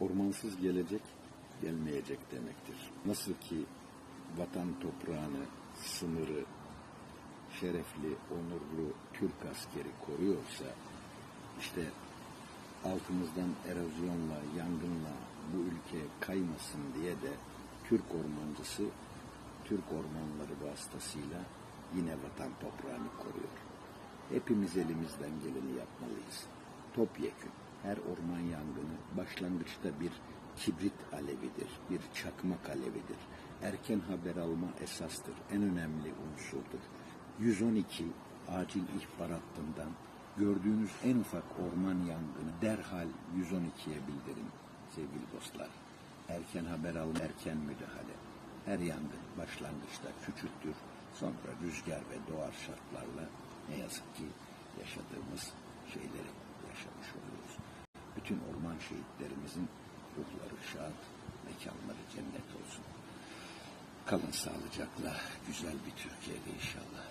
Ormansız gelecek gelmeyecek demektir. Nasıl ki vatan toprağını, sınırı, şerefli, onurlu Türk askeri koruyorsa, işte altımızdan erozyonla, yangınla bu ülke kaymasın diye de Türk ormancısı, Türk ormanları vasıtasıyla yine vatan toprağını koruyor. Hepimiz elimizden geleni yapmalıyız. Topyekün her orman yangını başlangıçta bir kibrit alevidir, bir çakmak alevidir. Erken haber alma esastır, en önemli unsurdur. 112 acil ihbar hattından gördüğünüz en ufak orman yangını derhal 112'ye bildirin sevgili dostlar. Erken haber alma, erken müdahale. Her yangın başlangıçta küçüktür, sonra rüzgar ve doğal şartlarla ne yazık ki yaşadığımız şeyleri yaşamış oluyoruz. Bütün orman şehitlerimizin ruhları şad, mekanları cennet olsun. Kalın sağlıcakla güzel bir Türkiye'de inşallah.